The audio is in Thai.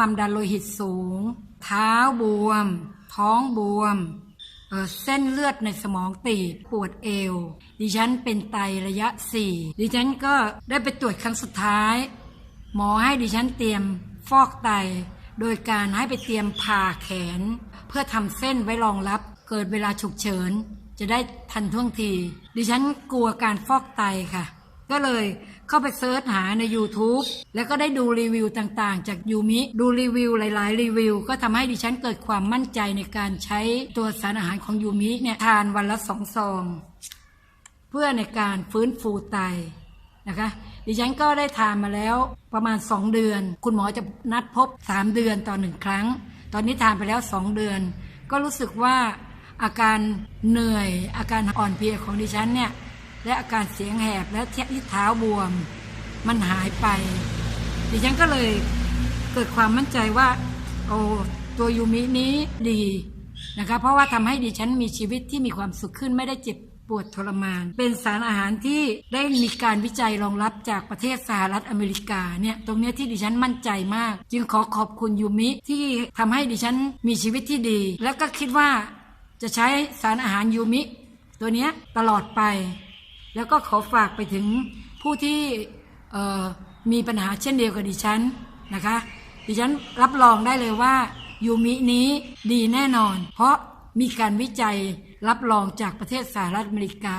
ความดันโลหิตสูง เท้าบวม ท้องบวมเเส้นเลือดในสมองตีบปวดเอว ดิฉันเป็นไตระยะสี่ดิฉันก็ได้ไปตรวจครั้งสุดท้าย หมอให้ดิฉันเตรียมฟอกไต โดยการให้ไปเตรียมผ่าแขน เพื่อทำเส้นไว้รองรับ เกิดเวลาฉุกเฉิน จะได้ทันท่วงที ดิฉันกลัวการฟอกไตค่ะ ก็เลยเข้าไปเซิร์ชหาใน YouTube แล้วก็ได้ดูรีวิวต่างๆ จากยูมิดูรีวิวหลาย ๆ รีวิว ก็ทำให้ดิฉันเกิดความมั่นใจในการใช้ตัวสารอาหารของยูมิเนี่ยทานวันละสองซอง เพื่อในการฟื้นฟูไตนะคะดิฉันก็ได้ทานมาแล้วประมาณ 2 เดือน คุณหมอจะนัดพบ 3 เดือนต่อหนึ่งครั้ง ตอนนี้ทานไปแล้ว 2 เดือน ก็รู้สึกว่าอาการเหนื่อยอาการอ่อนเพลียของดิฉันเนี่ย และอาการเสียงแหบและที่เท้าบวม มันหายไป ดิฉันก็เลยเกิดความมั่นใจว่าโอ้ตัวยูมินี้ดีนะคะเพราะว่าทำให้ดิฉันมีชีวิตที่มีความสุขขึ้นไม่ได้เจ็บปวดทรมาน เป็นสารอาหารที่ได้มีการวิจัยรองรับจากประเทศสหรัฐอเมริกาเนี่ยตรงเนี้ยที่ดิฉันมั่นใจมาก จึงขอขอบคุณยูมิที่ทำให้ดิฉันมีชีวิตที่ดี แล้วก็คิดว่าจะใช้สารอาหารยูมิ ตัวเนี้ยตลอดไป แล้วก็ขอฝากไปถึงผู้ที่มีปัญหาเช่นเดียวกับดิฉันนะคะ ดิฉันรับรองได้เลยว่ายูมินี้ดีแน่นอน เพราะมีการวิจัยรับรองจากประเทศสหรัฐอเมริกา